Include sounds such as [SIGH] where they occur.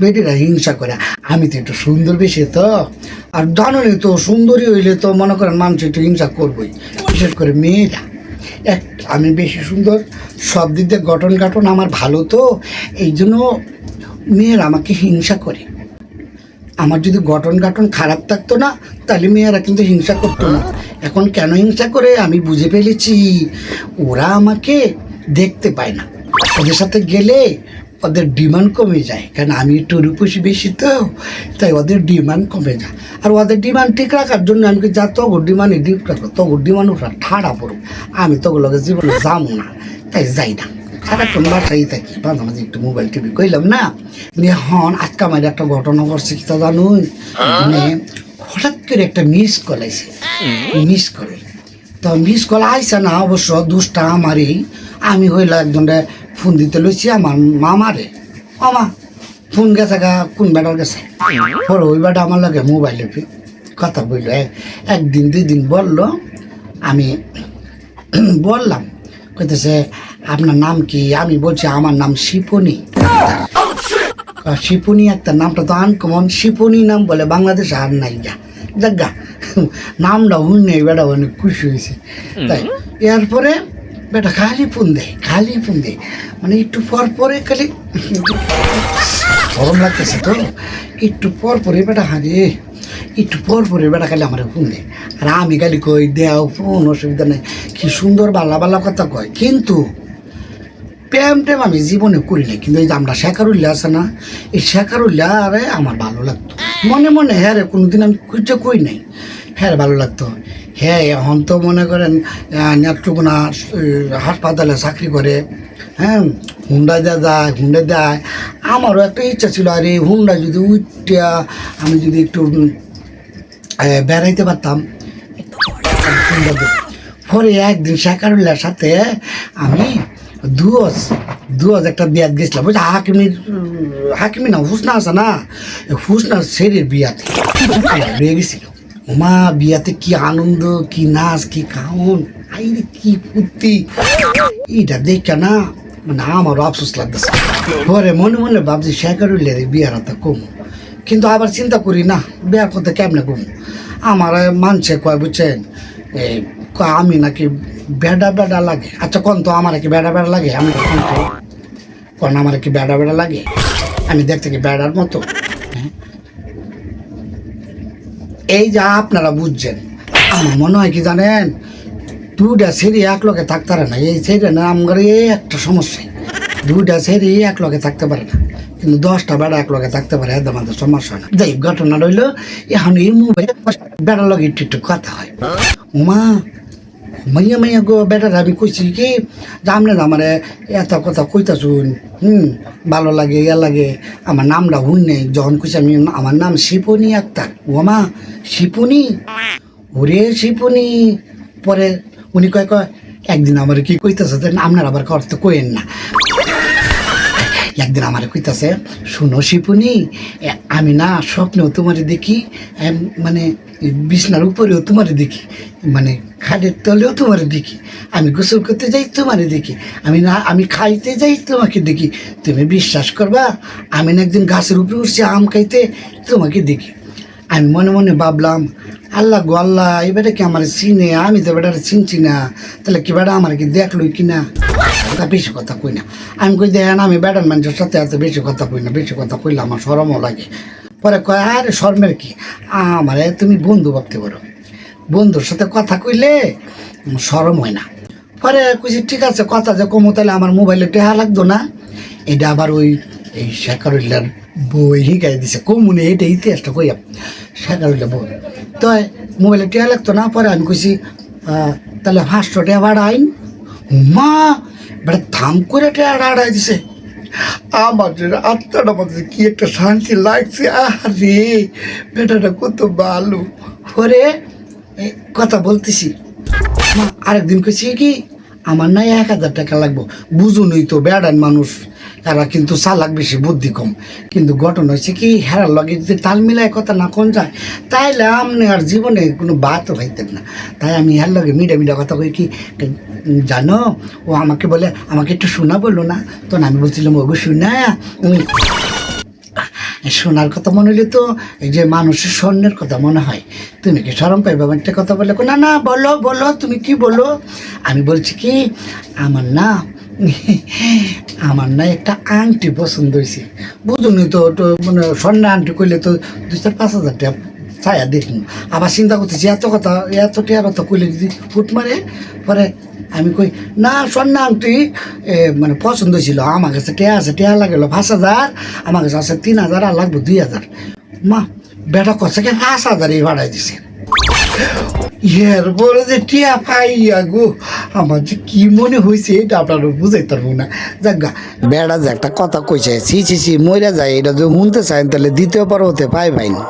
বেটিরা হিংসা করে আমি তো একটু সুন্দর বেশি তো। আর জানোনি তো, সুন্দরী হইলে তো মনে করেন মানুষ একটু হিংসা করবোই, বিশেষ করে মেয়েরা। এক, আমি বেশি সুন্দর, সব দিক দিয়ে গঠন গাঠন আমার ভালো তো এই জন্য মেয়েরা আমাকে হিংসা করে। আমার যদি গঠন গাঠন খারাপ থাকতো না, তাহলে মেয়েরা কিন্তু হিংসা করতো না। এখন কেন হিংসা করে, আমি বুঝে ফেলেছি। ওরা আমাকে দেখতে পায় না। ওদের সাথে গেলে ওদের ডিমান্ড কমে যায়। কারণ আমি একটু রূপসী বেশি তো, তাই ওদের ডিমান্ড কমে যায়। আর ওদের ডিমান্ড ঠিক রাখার জন্য আমি যা তগর ডিমান্ডে ডিপ রাখো তগর ডিমান্ড ওরা ঠাড়া পড়ুক। আমি তগুলোকে জীবনে যাব না, তাই যাই না। সারাক্ষণ বাসাই থাকি, মাঝে মাঝে একটু মোবাইল টিভি কইলাম, না। হন, আজকে আমার একটা ঘটনা ঘটছে, কি তা জানুন মানে হঠাৎ করে একটা মিস কল আইছে। মিস কল তো মিস কল আইসে না, অবশ্য দুষ্টা আমারই। আমি হইলা একজনে ফোন দিতে লইছি আমার মামারে। মামা ফোন গেছে গা কোন বেটার গেছে? পরে ওই বেটা আমার লাগে মোবাইলে কথা বলল এক- একদিন দুই দিন বলল আমি বললাম কইতেছে আপনার নাম কি? আমি বলছি আমার নাম শিপনি। [LAUGHS] শিপনি একটা নামটা তো আনকমন শিপনি নাম বলে বাংলাদেশ আর নাই যা যাগা [LAUGHS] নামটা শুনে বেটা অনেক খুশি হয়েছে। তাই এরপরে বেটা, খালি ফোন দেয় খালি ফোন দেয় মানে একটু পর পরে খালি গরম লাগতেছে তো। একটু পর পরে বেটা হারিয়ে একটু পর পরে বেটা খালি আমার ফোন দেয় আর আমি খালি কই, দেও, ফোন, অসুবিধা নেই। কি সুন্দর বাল্লা বালা কথা কয়। কিন্তু প্রেম টেম আমি জীবনে করি না কিন্তু এই যে আমরা শেখারুল্লা আছে না, এই শেখারুল্লা আরে আমার ভালো লাগতো। মনে মনে হ্যাঁ রে, কোনোদিন আমি খুঁজে কই নাই। হ্যাঁ ভালো লাগতো। হ্যাঁ এখন তো মনে করেন নেত্রকোনা হাসপাতালে চাকরি করে হ্যাঁ হুন্ডা দেওয়া যায় হুন্ডা দেয় আমারও একটা ইচ্ছা ছিল, আরে হুন্ডা যদি উঠটা আমি যদি একটু বেড়াইতে পারতাম। পরে একদিন শেখারুল্লার সাথে আমি দুয়স দুয়স একটা বিয়াত গেছিলাম। বুঝলি, হাকিমির, হাকিমি না, হুসনা আছে না? হুসনার ছেলের বিয়াতে। রয়ে গেছিল। ওমা বিয়াতে কি আনন্দ, কি নাচ, কি খাওন আইরে, কি ফুর্তি। এইটা দেখা না মানে আমারও আফসোস লাগতেছে। পরে মনে মনে ভাবছি শেখারুল্লার বিয়ার হাতে কম। কিন্তু আবার চিন্তা করি না, বিয়ার করতে কেমনে কম? আমার মানছে কয়, বুঝছেন? এই আমি নাকি বেডা বেডা লাগে। আচ্ছা কোন তো আমার কি বেডা বেডা লাগে? আমি কোন আমার কি বেডা বেডা লাগে? আমি দেখতে কি বেডার মতো? এই যা আপনারা বুঝছেন, আমার মনে হয় কি জানেন? দুইটা সেরি এক লোকে থাকতে পারে না। এই সেরি না, আমার এই একটা সমস্যা। দুইটা সেরি এক লোকে থাকতে পারে না। কিন্তু দশটা বেড়া এক লগে থাকতে পারে, এদের মধ্যে সমস্যা না। যাই ঘটনা রইল, এখন এই মোবাইল বেড়ার লগে একটু একটু কথা হয়। উমা মাইয়া মাইয়া গো বেটার আমি কইছি কি? জামনে আমারে এত কথা কইতা শুন হুম? ভালো লাগে, ইয়া লাগে। আমার নামটা হুন নেই। যখন কইছি আমি, আমার নাম শিপনি আক্তার। ওমা শিপুনি? ওরে শিপুনি। পরে উনি কয় কয়, একদিন আমার কি কইতেছে আপনার আবার করতে কইেন না। একদিন আমার কইতাছে, শুনো শিপুনি আমি না স্বপ্নেও তোমারে দেখি মানে বিছনার উপরেও তোমারে দেখি মানে খাটের তলেও তোমার দেখি। আমি গোসল করতে যাই তোমারে দেখি, আমি না, আমি খাইতে যাই তোমাকে দেখি। তুমি বিশ্বাস করবা, আমি না একদিন গাছের উপরে উঠছি আম খাইতে তোমাকে দেখি। আমি মনে মনে ভাবলাম, আল্লাহ গো আল্লাহ, এই বেটা কি আমার চিনে? আমি তো বেটারে চিনছি না। তাহলে কি বেটা আমার কি দেখল কি না? কথা বেশি কথা কই না। আমি কই দেখেন আমি বেটার মানুষের সাথে এত বেশি কথা কই না, বেশি কথা কইলে আমার সরমও লাগে। পরে কয়, আরে শর্মের কি? আমারে তুমি বন্ধু ভাবতে পারো। বন্ধুর সাথে কথা কইলে সরম হয় না। পরে কইছি, ঠিক আছে, কথা যে কমো তাহলে আমার মোবাইলে টেহা লাগতো না। এটা আবার ওই, এই শেখারুল্লার বই হিগাই দিছে। কমুনে এটা ইতিহাসটা কইয়া শেখারুল্লা বই। তো মোবাইলে টেহা লাগতো না, পরে আমি কইছি তাহলে পাঁচশো টেহা ভাড়া আইন মা, বেটা থাম করে টেহা আড়াই দিছে। আমার আত্মার মধ্যে কি একটা শান্তি লাগছে। আরে বেটাটা কত ভালো। পরে কথা বলতেছি। আরেকদিন কইছি কি, আমার না এক হাজার টাকা লাগবো। বুঝুনই তো বেড়ান মানুষ। তারা কিন্তু চালাক বেশি, বুদ্ধি কম। কিন্তু ঘটনা হয়েছে কি, হেরার লগে যদি তাল মিলায় কথা না কোন যায়, তাইলে আপনি আর জীবনে কোনো বাতও পাইতেন না। তাই আমি হের লগে মিডা মিডা কথা কই কি জানো, ও আমাকে বলে, আমাকে একটু শোনা বলল না? তখন আমি বলছিলাম, ওগো শোনা সোনার কথা মনে হলে তো এই যে মানুষের স্বর্ণের কথা মনে হয়। তুমি কি সরম পাইবে আমার একটা কথা বললে না না, বলো বলো, তুমি কি বলো? আমি বলছি কি, আমার না [LAUGHS] আমার না একটা আংটি পছন্দ হয়েছে। বুঝুনি তো তো মানে স্বর্ণের আংটি করলে তো দুই চার পাঁচ হাজার টাকা ছায়া দেখুন আবার চিন্তা করতেছি, এত কথা, এত টাকা কথা কইলে যদি ফুট মারে, পরে আমি কই, না স্বর্ণ আংটি মানে পছন্দ ছিল আমার কাছে টেয়া আছে, টেয়া লাগল পাঁচ হাজার, আমার কাছে আছে তিন হাজার আর লাগবে দুই হাজার। মা, বেটা কষে কে পাঁচ হাজারই ভাড়াই দিছে। এর পরে যে টিয়া পাইয়া গো। আমার যে কি মনে হয়েছে এটা আপনারা বুঝাইতে পারব না। যাক গা। বেড়া যে একটা কথা কইছে, ছি ছি ছি, মইরা যায়, এটা যদি শুনতে চাই তাহলে দ্বিতীয় পর্বতে পাই পাইনি